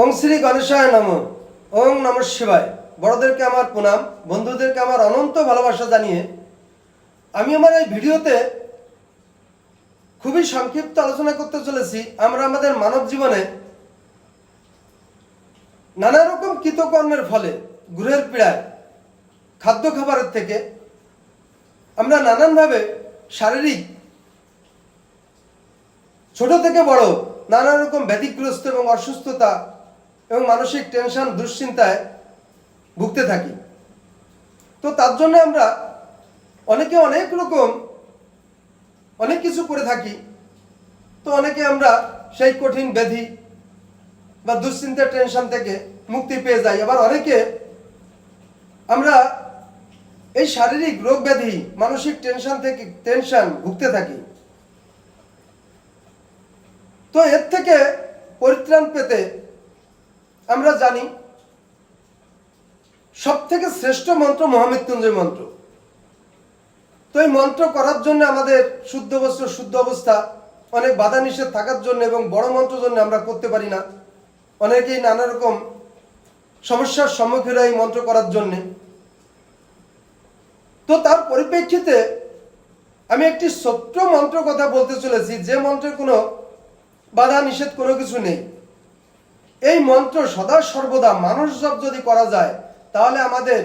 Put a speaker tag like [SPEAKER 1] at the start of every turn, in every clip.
[SPEAKER 1] ওং শ্রী গণেশায় নম। ওং নম শিবায়। বড়দেরকে আমার প্রণাম, বন্ধুদেরকে আমার অনন্ত ভালোবাসা জানিয়ে আমি আমার এই ভিডিওতে খুবই সংক্ষিপ্ত আলোচনা করতে চলেছি। আমরা আমাদের মানব জীবনে নানা রকম কৃতকর্মের ফলে গ্রহের পীড়ায়, খাদ্য খাবারের থেকে আমরা নানানভাবে শারীরিক, ছোট থেকে বড়, নানা রকম ব্যাধিগ্রস্ত এবং অসুস্থতা এবং মানসিক টেনশন, দুশ্চিন্তায় ভুগতে থাকি। তো তার জন্য আমরা অনেকে অনেক রকম, অনেক কিছু করে থাকি। তো অনেকে আমরা সেই কঠিন ব্যাধি বা দুশ্চিন্তার টেনশন থেকে মুক্তি পেয়ে যাই। আবার অনেকে আমরা এই শারীরিক রোগ ব্যাধি, মানসিক টেনশন থেকে, টেনশন ভুগতে থাকি। তো এর থেকে পরিত্রাণ পেতে আমরা জানি সব থেকে শ্রেষ্ঠ মন্ত্র মহামৃত্যুঞ্জয় মন্ত্র। তো এই মন্ত্র করার জন্য আমাদের শুদ্ধ বস্ত্র, শুদ্ধ অবস্থা, অনেক বাধা নিষেধ থাকার জন্য এবং বড় মন্ত্র জন্য আমরা করতে পারি না। অনেকেই নানা রকম সমস্যার সম্মুখীন এই মন্ত্র করার জন্যে। তো তার পরিপ্রেক্ষিতে আমি একটি ছোট্ট মন্ত্র কথা বলতে চলেছি। যে মন্ত্রের কোনো বাধা নিষেধ কোনো কিছু নেই। এই মন্ত্র সদা সর্বদা মানুষ জপ যদি করা যায়, তাহলে আমাদের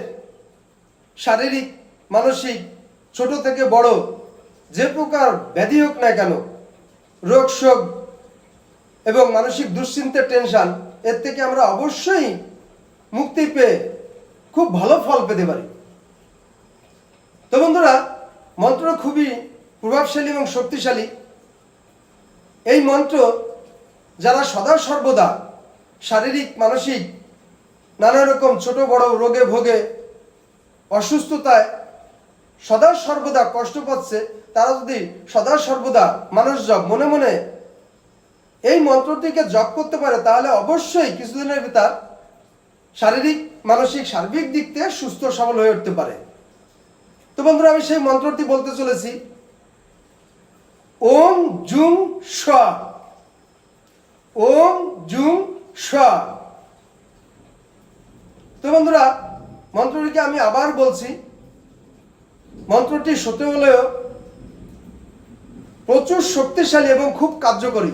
[SPEAKER 1] শারীরিক, মানসিক, ছোট থেকে বড় যে প্রকার ব্যাধি হোক না কেন, রোগ শোক এবং মানসিক দুশ্চিন্তার টেনশন এর থেকে আমরা অবশ্যই মুক্তি পেয়ে খুব ভালো ফল পেতে পারি। তো বন্ধুরা, মন্ত্র খুবই প্রভাবশালী এবং শক্তিশালী। এই মন্ত্র যারা সদা সর্বদা শারীরিক, মানসিক, নানা রকম ছোট, বড়, রোগে ভোগে, অসুস্থতায় সদা সর্বদা কষ্ট পাচ্ছে, তারা যদি সদা সর্বদা মানুষ জপ, মনে মনে এই মন্ত্রটিকে জপ করতে পারে, তাহলে অবশ্যই কিছুদিনের ভিতর শারীরিক, মানসিক, সার্বিক দিক থেকে সুস্থ, সবল হয়ে উঠতে পারে। তো বন্ধুরা, আমি সেই মন্ত্রটি বলতে চলেছি। ওম জুম স ওম জুম স তো বন্ধুরা, মন্ত্রটিকে আমি আবার বলছি। মন্ত্রটি সত্য হলেও প্রচুর শক্তিশালী এবং খুব কার্যকরী।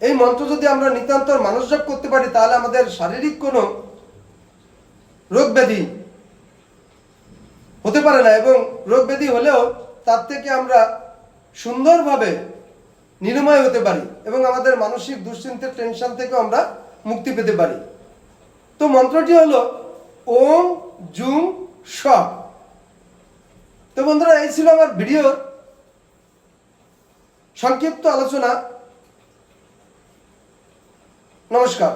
[SPEAKER 1] এই মন্ত্র যদি আমরা নিতান্ত মানুষ করতে পারি, তাহলে আমাদের শারীরিক কোনো রোগ ব্যাধি হতে পারে না এবং রোগ ব্যাধি হলেও তার থেকে আমরা সুন্দরভাবে নিরাময় হতে পারি এবং আমাদের মানসিক দুশ্চিন্তের টেনশন থেকে আমরা মুক্তি পেতে পারি। তো মন্ত্রটি হলো, ওম জুম স। তো বন্ধুরা, এই ছিল আমার ভিডিওর সংক্ষিপ্ত আলোচনা। নমস্কার।